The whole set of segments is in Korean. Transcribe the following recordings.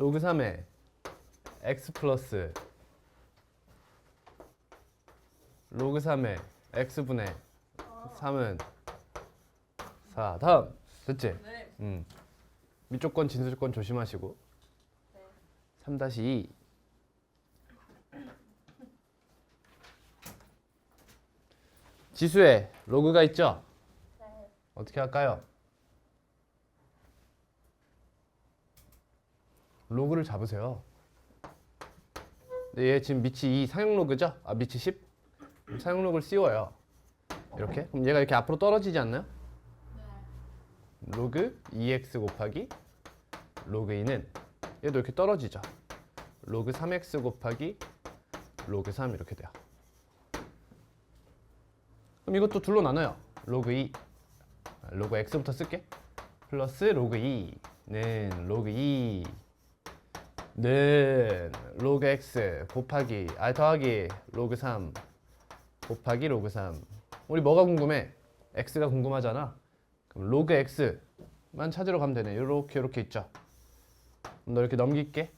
로그 3에 x 플러스 로그 3에 x분의 3은 4 다음 됐지? 네. 음. 위조건 진수 조건 조심하시고 네. 3-2 지수에 로그가 있죠? 네. 어떻게 할까요? 로그를 잡으세요. 근데 얘 지금 밑이 2 상용 로그죠? 아 밑이 10? 상용 로그를 씌워요. 이렇게? 그럼 얘가 이렇게 앞으로 떨어지지 않나요? 네. 로그 2x 곱하기 로그 2는 얘도 이렇게 떨어지죠. 로그 3x 곱하기 로그 3 이렇게 돼요. 그럼 이것도 둘로 나눠요. 로그 2 아, 로그 x부터 쓸게. 플러스 로그 2는 로그 2 는 로그 x 곱하기 아 더하기 로그 3 곱하기 로그 3 우리 뭐가 궁금해? x가 궁금하잖아. 그럼 로그 x만 찾으러 가면 되네. 이렇게 이렇게 있죠. 너 이렇게 넘길게.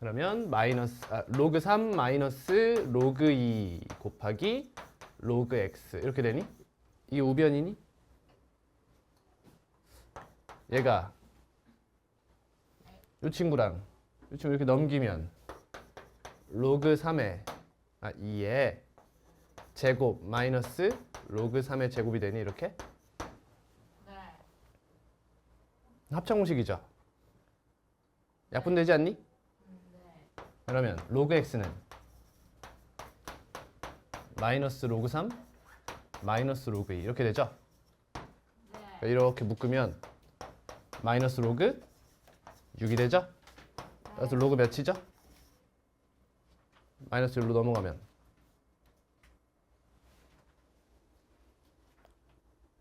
그러면 마이너스 아, 로그 3 마이너스 로그 2 곱하기 로그 x 이렇게 되니? 이게 우변이니? 얘가 이 친구랑 이 친구 이렇게 넘기면 로그 3의 아 2의 제곱 마이너스 로그 3의 제곱이 되니 이렇게? 네. 합창 공식이죠. 약분되지 않니? 네. 그러면 로그 x는 마이너스 로그 3 마이너스 로그 2 이렇게 되죠. 네. 그러니까 이렇게 묶으면 마이너스 로그 6이 되죠. 그래서 로그 몇이죠? 마이너스 1로 넘어가면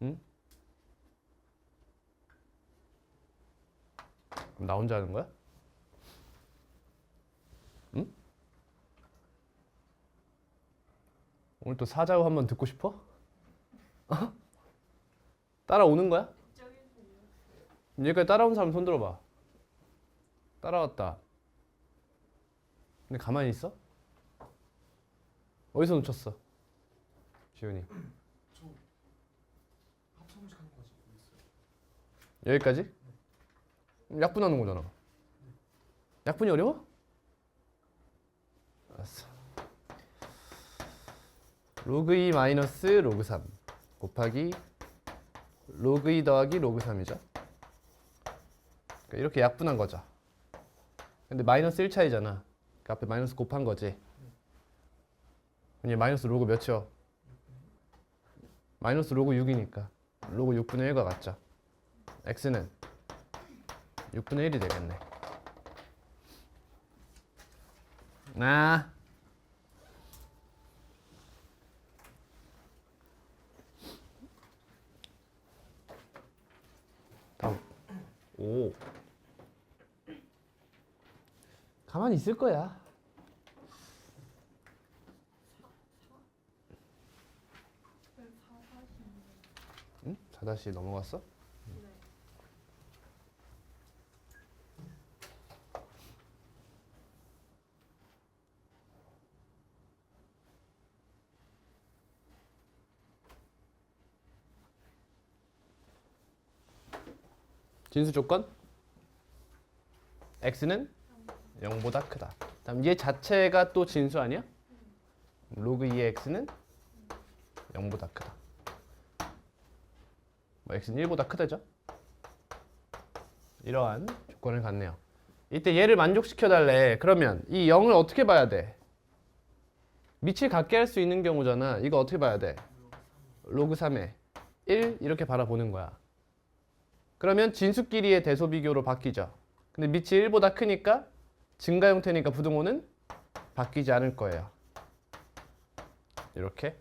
응? 그럼 나 혼자 하는 거야? 응? 오늘 또 사자우 한번 듣고 싶어? 어? 따라오는 거야? 여기까지 따라온 사람 손 들어봐. 따라왔다. 근데 가만히 있어? 어디서 놓쳤어? 지훈이. 합성식 하는 거지. 여기까지? 약분하는 거잖아. 약분이 어려워? 알았어. 로그 2 마이너스 로그 3 곱하기 로그 2 더하기 로그 3이죠. 그러니까 이렇게 약분한 거죠. 근데 마이너스 1 차이잖아. 그 앞에 마이너스 곱한 거지. 그럼 마이너스 로그 몇이요? 마이너스 로그 6이니까 로그 6분의 1과 같죠. x는 6분의 1이 되겠네. 아. 오. 가만히 있을 거야. 응? 4다시 넘어갔어? 진수 조건 x는 0보다 크다. 다음 얘 자체가 또 진수 아니야? 로그 2의 x는 0보다 크다. 뭐 x는 1보다 크다죠? 이러한 조건을 갖네요. 이때 얘를 만족시켜 달래. 그러면 이 0을 어떻게 봐야 돼? 밑을 같게 할 수 있는 경우잖아. 이거 어떻게 봐야 돼? 로그 3에 1 이렇게 바라보는 거야. 그러면 진수끼리의 대소 비교로 바뀌죠. 근데 밑이 1보다 크니까 증가 형태니까 부등호는 바뀌지 않을 거예요. 이렇게.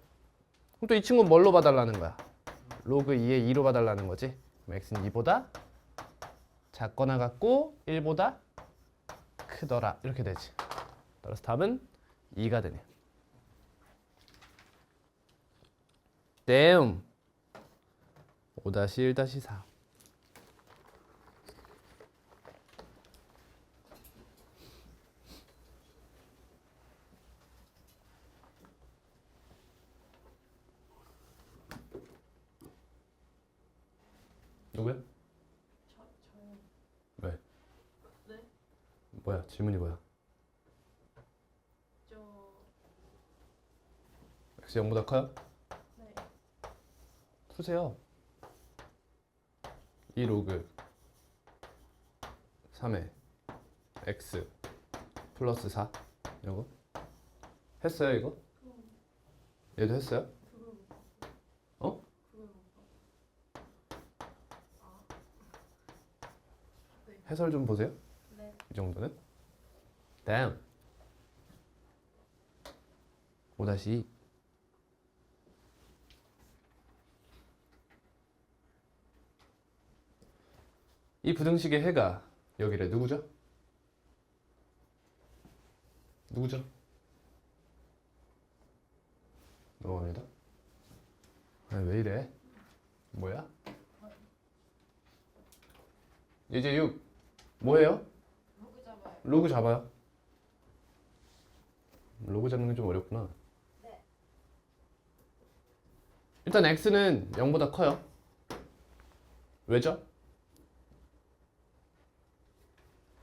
그럼 또 이 친구는 뭘로 봐달라는 거야? 로그 2의 2로 봐달라는 거지. x는 2보다 작거나 같고 1보다 크더라. 이렇게 되지. 따라서 답은 2가 되네요. 다음 5-1-4 누구야? 저 저요. 왜? 네? 뭐야? 질문이 뭐야? 저 x 0보다 커요? 네. 푸세요. 2 로그 3에 x 플러스 4 이거 했어요 이거? 그럼 얘도 했어요? 그걸 못 봤어. 어? 그걸 못 봤어. 아. 네. 해설 좀 보세요. 네. 이 정도는 다음 5-2 이 부등식의 해가 여기래 누구죠? 누구죠? 넘어갑니다. 아, 왜 이래? 뭐야? 이제 6 뭐예요? 로그 잡아요. 로그 잡아요. 로그 잡는 게 좀 어렵구나. 네. 일단 x는 0보다 커요. 왜죠?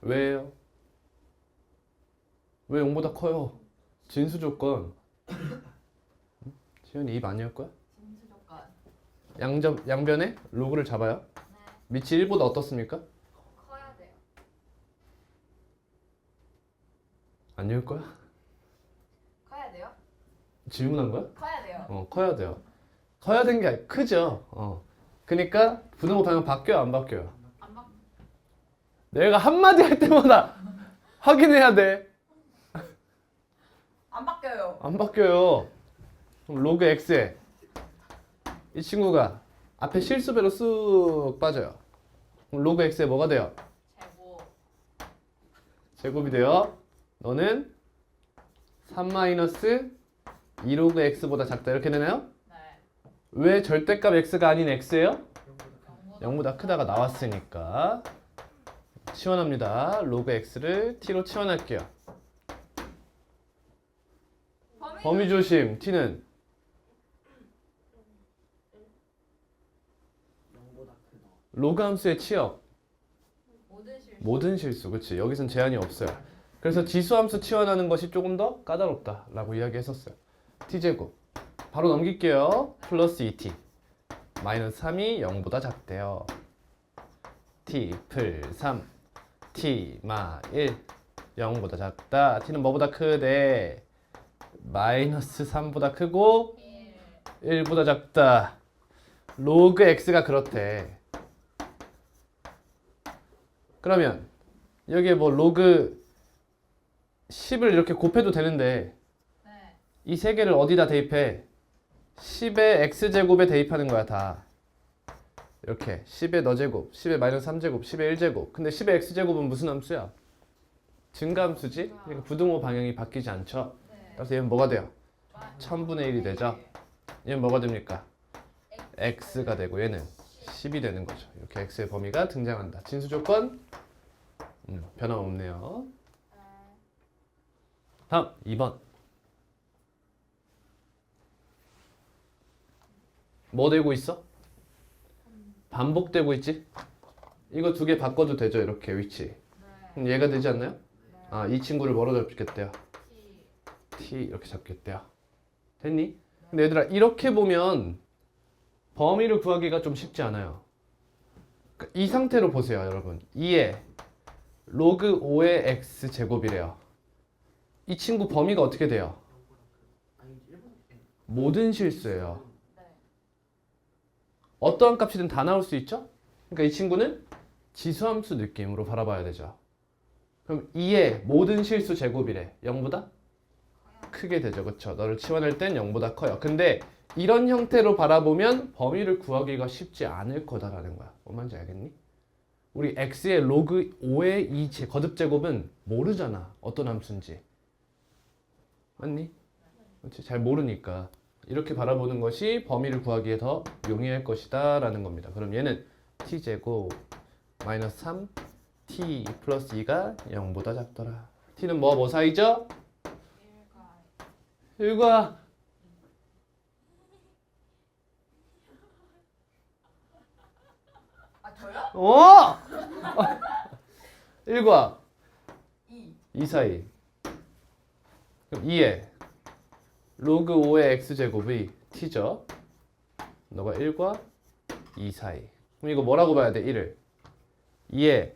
왜요? 왜 0보다 커요? 진수 조건. 시연이 입 아니었 거야? 진수 조건. 양접 양변에 로그를 잡아요. 네. 밑이 1보다 어떻습니까? 커야 돼요. 아니올 거야? 커야 돼요? 질문한 거야? 커야 돼요. 어, 커야 돼요. 커야 되는 게 아니- 크죠. 어. 그러니까 부등호 방향 바뀌어요, 안 바뀌어요? 안 막. 내가 한마디 할 때마다 확인해야 돼. 안 바뀌어요. 안 바뀌어요. 그럼 로그 x에 이 친구가 앞에 실수배로 쑥 빠져요. 그럼 로그 x에 뭐가 돼요? 제곱. 제곱이 돼요. 너는 3 마이너스 2 로그 x보다 작다 이렇게 되나요? 네. 왜 절대값 x가 아닌 x예요? 0보다 0보다 크다가 나왔으니까 치환합니다. 로그 x를 t로 치환할게요. 범위. 조심. t는 0보다 크다. 로그 함수의 치역. 모든 실수. 모든 실수. 그렇지. 여기선 제한이 없어요. 그래서 지수 함수 치환하는 것이 조금 더 까다롭다라고 이야기했었어요. t제곱. 바로 넘길게요. 플러스 2t. 마이너스 3이 0보다 작대요. t 풀 3. t 마 1. 0보다 작다. t는 뭐보다 크대? 마이너스 3보다 크고 1. 1보다 작다. 로그 x가 그렇대. 그러면 여기에 뭐 로그 10을 이렇게 곱해도 되는데 네. 이 세 개를 어디다 대입해? 10의 x제곱에 대입하는 거야 다. 이렇게 10의 너제곱, 10의 마이너스 3제곱, 10의 1제곱. 근데 10의 x제곱은 무슨 함수야? 증가함수지? 그러니까 부등호 방향이 바뀌지 않죠. 네. 그래서 얘는 뭐가 돼요? 마- 1000분의 1이 되죠. 얘는 뭐가 됩니까? x가 되고 얘는 10이 되는 거죠. 이렇게 x의 범위가 등장한다. 진수 조건 음, 변함없네요. 네. 다음 2번. 뭐 되고 있어? 반복되고 있지? 이거 두 개 바꿔도 되죠. 이렇게 위치. 네. 그럼 얘가 되지 않나요? 네. 아, 이 친구를 뭐로 잡겠대요? T. 이렇게 잡겠대요. 됐니? 근데 얘들아 이렇게 보면 범위를 구하기가 좀 쉽지 않아요. 그러니까 이 상태로 보세요, 여러분. 2에 로그 5의 x 제곱이래요. 이 친구 범위가 어떻게 돼요? 0보다 크. 아니 1보다 모든 실수예요. 네. 어떠한 값이든 다 나올 수 있죠? 그러니까 이 친구는 지수함수 느낌으로 바라봐야 되죠. 그럼 2의 모든 실수 제곱이래. 0보다 크게 되죠. 그렇죠? 너를 치환할 땐 0보다 커요. 근데 이런 형태로 바라보면 범위를 구하기가 쉽지 않을 거다라는 거야. 뭔 말인지 알겠니? 우리 x의 로그 5의 이 제- 거듭 제곱은 모르잖아. 어떤 함수인지. 맞니? 그렇지? 잘 모르니까. 이렇게 바라보는 것이 범위를 구하기에 더 용이할 것이다 라는 겁니다. 그럼 얘는 t 제곱 마이너스 3 t 플러스 2가 0보다 작더라. t는 뭐뭐 사이죠? 1과 일과 아 어! 1과 2 2 사이. 그럼 2에 로그 5의 x제곱이 t죠. 너가 1과 2 사이. 그럼 이거 뭐라고 봐야 돼? 1을. 2에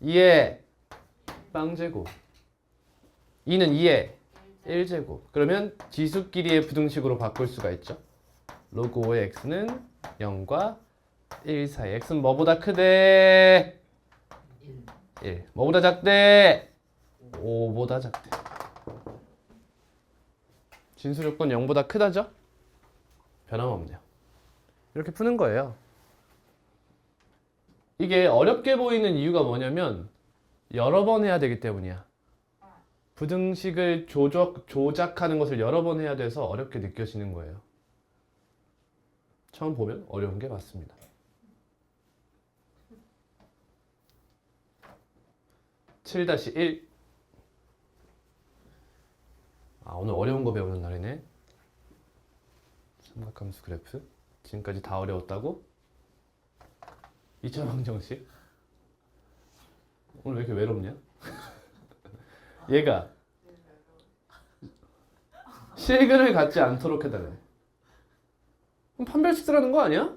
2에 빵제곱. 2는 2에 1제곱. 그러면 지수끼리의 부등식으로 바꿀 수가 있죠. 로그 5의 x는 0과 1 사이. x는 뭐보다 크대? 1 1. 뭐보다 작대? 5보다 작대. 진수 조건 0보다 크다죠? 변함없네요. 이렇게 푸는 거예요. 이게 어렵게 보이는 이유가 뭐냐면 여러 번 해야 되기 때문이야. 부등식을 조작, 조작하는 것을 여러 번 해야 돼서 어렵게 느껴지는 거예요. 처음 보면 어려운 게 맞습니다. 칠 다시 일. 아 오늘 어려운 거 배우는 날이네. 삼각함수 그래프. 지금까지 다 어려웠다고? 2차 방정식. 오늘 왜 이렇게 외롭냐? 얘가 실근을 갖지 않도록 해달래. 그럼 판별식 쓰라는 거 아니야?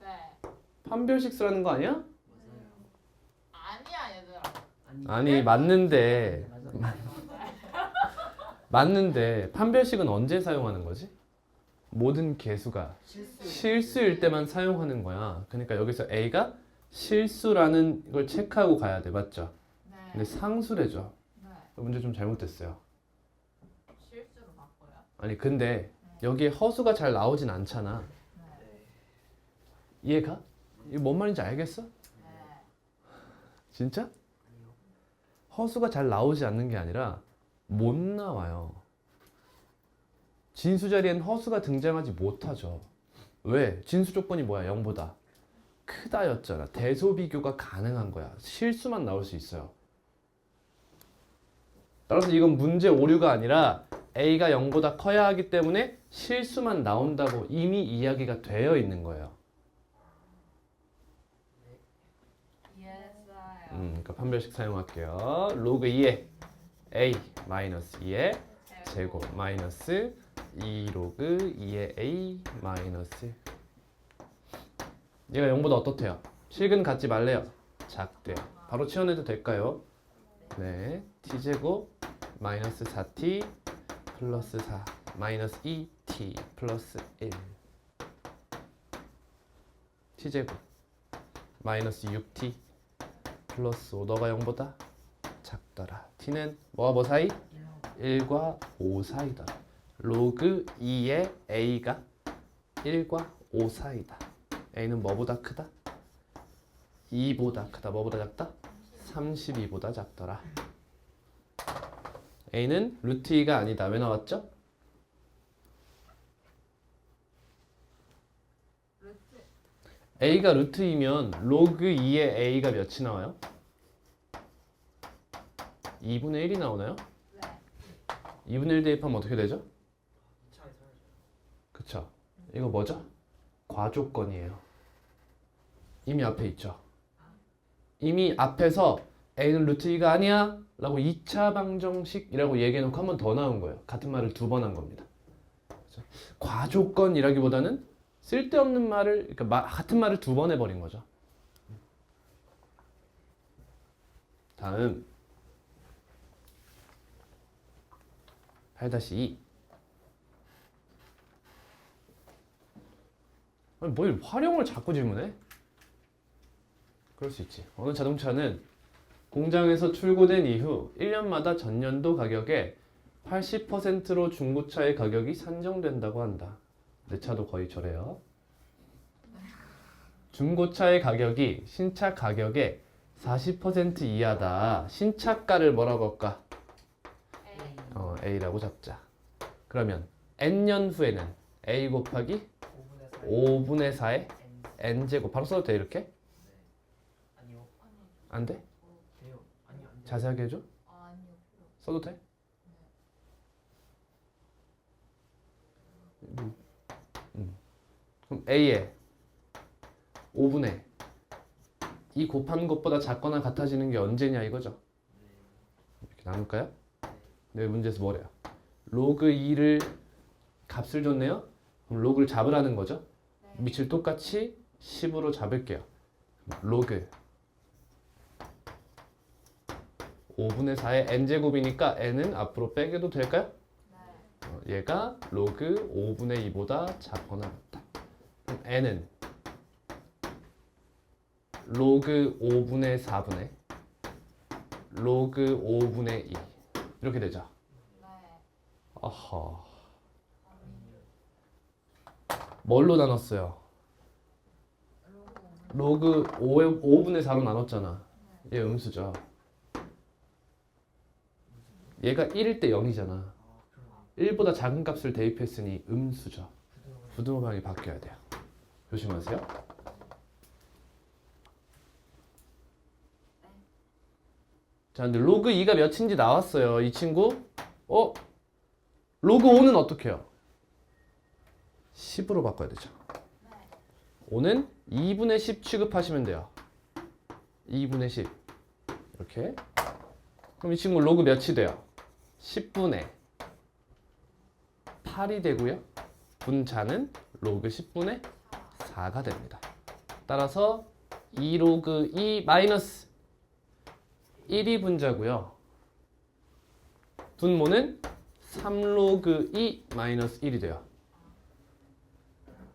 네 판별식 쓰라는 거 아니야? 아니야 얘들아 아니 맞는데 맞는데 판별식은 언제 사용하는 거지? 모든 개수가 실수 실수 일 때만 사용하는 거야. 그러니까 여기서 A가 실수라는 걸 체크하고 가야 돼. 맞죠? 네 근데 상수래죠. 네. 문제 좀 잘못됐어요. 실수로 바꿔요 아니 근데 여기에 허수가 잘 나오진 않잖아. 네네 이해가? 이게 뭔 말인지 알겠어? 네. 진짜? 허수가 잘 나오지 않는 게 아니라 못 나와요. 진수 자리엔 허수가 등장하지 못하죠. 왜? 진수 조건이 뭐야? 0보다 크다였잖아. 대소 비교가 가능한 거야. 실수만 나올 수 있어요. 따라서 이건 문제 오류가 아니라 a가 0보다 커야 하기 때문에 실수만 나온다고 이미 이야기가 되어 있는 거예요. 이해했어요 음, 그러니까 판별식 사용할게요. 로그 2에 a 마이너스 2에 제곱 마이너스 2 로그 2의 a 마이너스 얘가 0보다 어떻대요? 실근 갖지 말래요? 작대요. 바로 치워내도 될까요? 네, t제곱 마이너스 4t 플러스 4 마이너스 2t 플러스 1 t제곱 마이너스 6t 플러스 5 너가 0보다 작더라. t는 뭐와 뭐 사이? 1과 5 사이다. 로그 2의 a가 1과 5 사이다. a는 뭐보다 크다? 2보다 크다. 뭐보다 작다? 32보다 작더라. a는 루트 2가 아니다. 왜 나왔죠? a가 루트 2면 로그 2의 a가 몇이 나와요? 2분의 1이 나오나요? 네 2분의 1 대입하면 어떻게 되죠? 2차에 사라져요 그쵸. 이거 뭐죠? 과조건이에요. 이미 앞에 있죠. 이미 앞에서 A는 루트 2가 아니야 라고 2차 방정식이라고 얘기해놓고 한 번 더 나온 거예요. 같은 말을 두 번 한 겁니다. 그죠? 과조건이라기보다는 쓸데없는 말을, 그러니까 마- 같은 말을 두 번 해버린 거죠. 다음 8-2 아니 뭘 활용을 자꾸 질문해? 그럴 수 있지. 어느 자동차는 공장에서 출고된 이후 1년마다 전년도 가격의 80%로 중고차의 가격이 산정된다고 한다. 내 차도 거의 저래요. 중고차의 가격이 신차 가격의 40% 이하다. 신차가를 뭐라고 할까? A라고 잡자. 그러면 N년 후에는 A 곱하기 5분의 4 5분의 4의 N N제곱 바로 써도 돼 이렇게? 안 돼? 자세하게 해줘? 써도 돼? 음. 음. 그럼 A에 5분의 이 곱한 것보다 작거나 같아지는 게 언제냐 이거죠. 이렇게 나눌까요? 네, 문제에서 뭐래요? 로그 2를 값을 줬네요. 그럼 로그를 잡으라는 거죠. 네. 밑을 똑같이 10으로 잡을게요. 로그 5분의 4의 n제곱이니까 n은 앞으로 빼게도 될까요? 네. 어, 얘가 로그 5분의 2보다 작거나 같다. 그럼 n은 로그 5분의 4분의 로그 5분의 2 이렇게 되죠. 네. 아하. 뭘로 나눴어요? 로그 5의 5분의 4로 나눴잖아. 얘 음수죠. 얘가 1일 때 0이잖아. 아 그러네 1보다 작은 값을 대입했으니 음수죠. 부등호는 부등호방이 바뀌어야 돼요. 조심하세요. 자, 근데 로그 2가 몇인지 나왔어요. 이 친구. 어? 로그 5는 어떻게 해요? 10으로 바꿔야 되죠. 네. 5는 2분의 10 취급하시면 돼요. 2분의 10. 이렇게. 그럼 이 친구 로그 몇이 돼요? 10분의 8이 되고요. 분자는 로그 10분의 4가 됩니다. 따라서 2 로그 2 마이너스 1이 분자고요. 분모는 3 로그 2 마이너스 1이 돼요.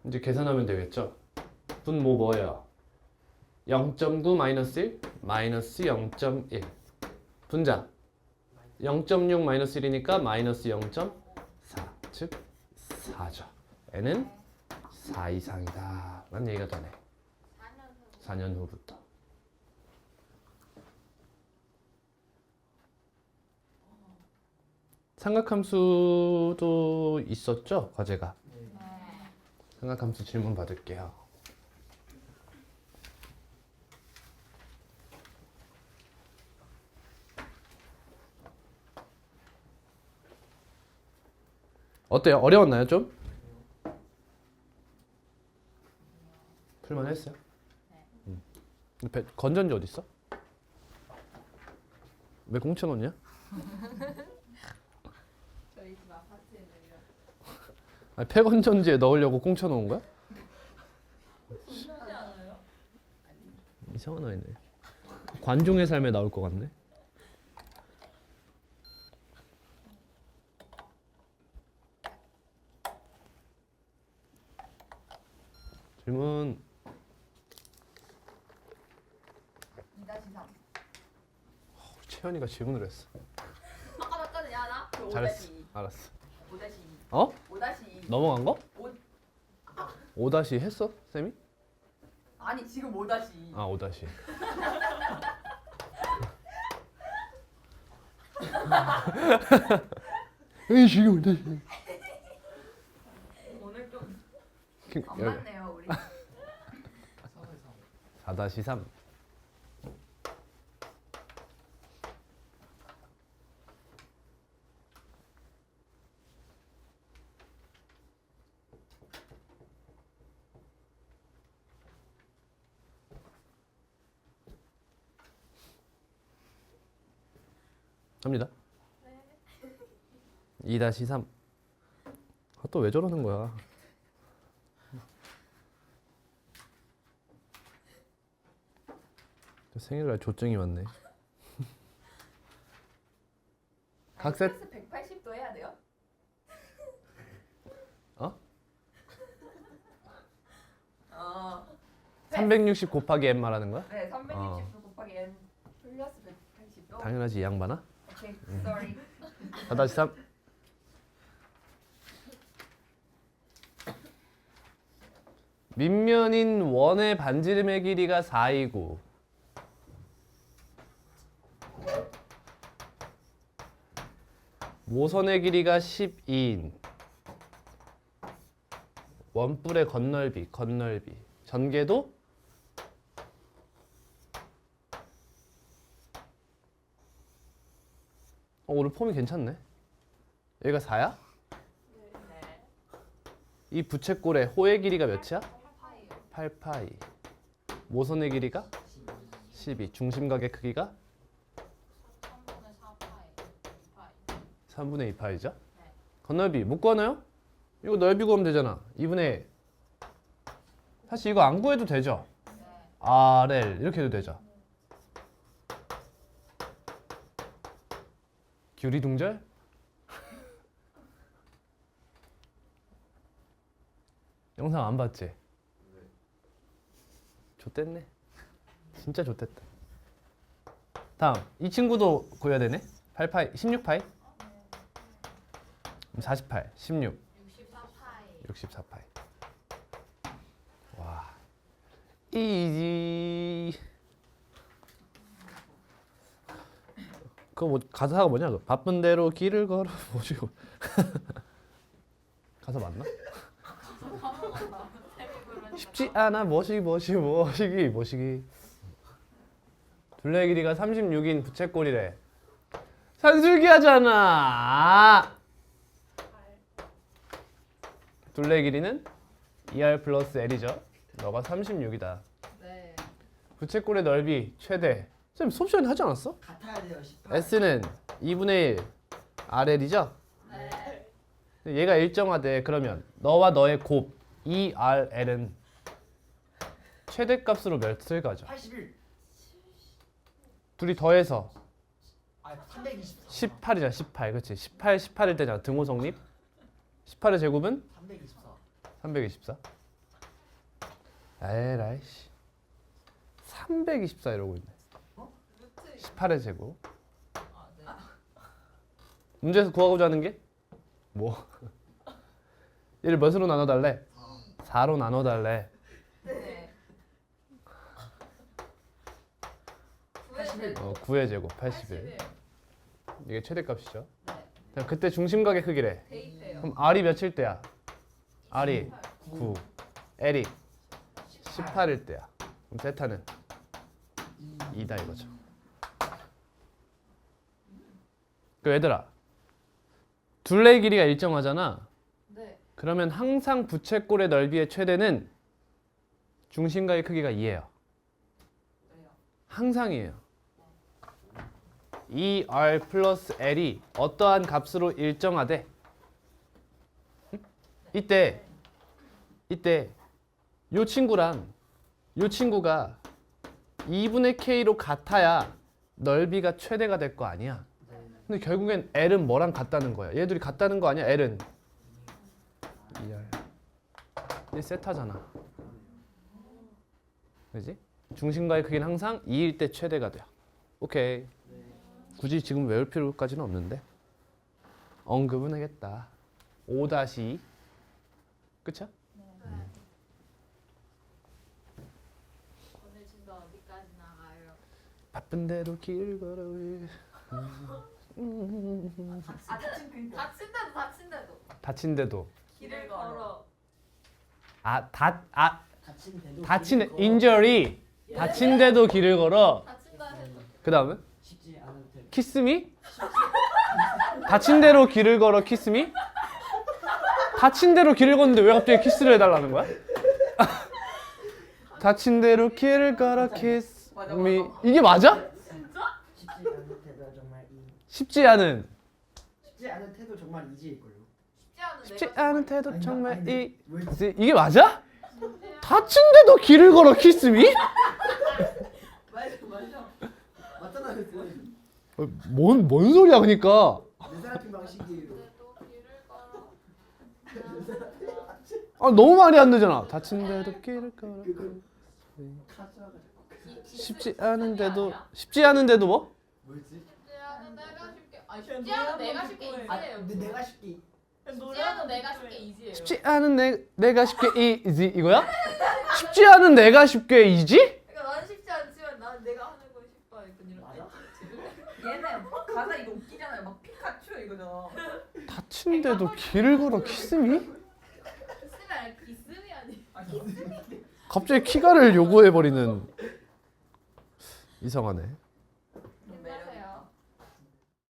이제 계산하면 되겠죠? 분모 뭐예요? 0.9 마이너스 1 마이너스 0.1 분자 0.6 마이너스 1이니까 마이너스 0.4 즉 4죠. n은 4 이상이다. 라는 얘기가 되네. 4년 후 4년 후부터. 삼각함수도 있었죠? 과제가. 네 네. 삼각함수 질문 받을게요. 어때요? 어려웠나요 좀? 풀만 했어요? 네. 음. 배- 건전지 어디 있어? 왜 공쳐놓냐? 저 희 집 아파트에는요. 아니 폐건전지에 넣으려고 공쳐놓은 거야? 신나지 않아요? 이상한 아이네. 관종의 삶에 나올 것 같네. 질문 2-3. 채연이가 질문을 했어. 아까 하나? 그 잘했어. 알았어. 5-2. 어? 5-2. 넘어간 거? 오- 5 다시 했어? 쌤이? 아니, 지금 5-2. 아, 5 다시. 에이, 지금 5 다시. 오늘 좀 그, 안 맞네요, 우리. 4대 4 다시 3. 갑니다. 2 다시 3. 아, 또 왜 저러는 거야? 생일날 조증이 왔네. 각색? 플러스 180도 해야 돼요? 어? 어. 360 곱하기 n 말하는 거야? 네, 360도 어. 곱하기 n 플러스 180도. 당연하지 이 양반아. 오케이, sorry. 4 다시 3. 밑면인 원의 반지름의 길이가 4이고 모선의 길이가 12인 원뿔의 건널비 건널비 전개도 오늘 폼이 괜찮네. 얘가 4야? 네. 이 부채꼴의 호의 길이가 몇이야? 8파이요. 8파이. 모선의 길이가 12. 중심각의 크기가 3분의 4파이 2파이 3분의 2파이죠? 네. 건넓이 못 구하나요? 이거 넓이 구하면 되잖아. 2분의 사실 이거 안 구해도 되죠. 네. RL 이렇게 해도 되죠. 규리 동절? 영상 안 봤지? 좋댔네. 진짜 좋댔다. 다음 이 친구도 구해야 되네. 8파이, 16파이, 48, 16, 64파이 64파이. 와, 이지. 그거 뭐 가사가 뭐냐? 그 바쁜 대로 길을 걸어 보시고. 가사 맞나? 쉽지 않아 머시기 머시기 머시기 머시기. 둘레 길이가 36인 부채꼴이래. 산술기 하잖아. 둘레 길이는 2r 플러스 l이죠. 너가 36이다. 네 부채꼴의 넓이 최대. 쌤 수업 시간에 하지 않았어? 같아야 돼요. 18. s는 2분의 1 rl이죠. 네. 얘가 일정하대. 그러면 너와 너의 곱 2rl은 최대값으로 몇을 가져? 81. 둘이 더해서 아, 324. 18이잖아. 18. 그렇지. 18 18일 때잖아. 등호 성립. 18의 제곱은 324. 324. 에라이 씨. 324 이러고 있네. 루트 18의 제곱. 아, 네. 문제에서 구하고자 하는 게 뭐? 얘를 몇으로 나눠 달래? 4로 나눠 달래. 네. 81. 어, 9의 제곱 81. 81 이게 최대값이죠. 네 자, 그때 중심각의 크기래. 그럼 R이 몇일 때야? R이 9. 9. L이 18일 때야. 그럼 세타는 2다 이거죠. 그 얘들아. 둘레의 길이가 일정하잖아. 네 그러면 항상 부채꼴의 넓이의 최대는 중심각의 크기가 2예요. 왜요? 항상이에요. 2r 플러스 l이 어떠한 값으로 일정하대. 응? 이때 이때 요 친구랑 요 친구가 2분의 k로 같아야 넓이가 최대가 될 거 아니야. 네. 근데 결국엔 l은 뭐랑 같다는 거야. 얘들이 같다는 거 아니야? l은 2r. 얘 세타잖아. 그지? 중심과의 크기는 항상 2일 때 최대가 돼요. 오케이. 굳이 지금 외울 필요까지는 없는데 언급은 하겠다. 5-2 그쵸? 오늘 진짜 어디까지 나가요? 바쁜 대로 길 걸어 아 다친 근데 다친데도 다친데도. 다친데도. 길을 걸어. 아다 아. 다친 데도 다친 길을 걸어. 다친데도 길을 걸어. 다친다 해도. 그 다음은? 쉽지 않은 데. 키스미? 다친 대로 길을 걸어 키스미? 다친 대로 길을 걷는데 왜 갑자기 키스를 해달라는 거야? 다친 대로 길을 걸어 키스 맞아, 미 맞아. 이게 맞아? 쉽지 않은 쉽지 않은 태도 정말 이. 쉽지 않은 태도 걸요. 쉽지 않은 아니, 정말 아니, 이 왜 이게 맞아? 다친 데도 길을 걸어 키스미? 맞아 맞아. 맞잖아. 내 뭔, 뭔 소리야 그니까 사람핑 방식이로. 또 길을 걸어 아 너무 말이 안 되잖아 다친 데도 길을 걸어 카즈아가 쉽지 않은데도 쉽지 않은데도 뭐? 쉽지 않은 내가 쉽게 아 쉽지 않은 내가 쉽게 아, 이지예요 근데 내가 쉽게 쉽지 않은 내가 쉽게 이지예요 쉽지 않은 내, 내가 쉽게 이지 이거야? 쉽지 않은 내가 쉽게 이지? 그러니까 난 쉽지 않지만 난 내가 하는 건 쉽다 약간 이런 맞아? 얘는 가사 이거 웃기잖아요. 막 피카츄 이거잖아. 다친 데도 길을 걸어 키스미? 있으면 있음이 아니 갑자기 키가를 요구해 버리는 이상하네.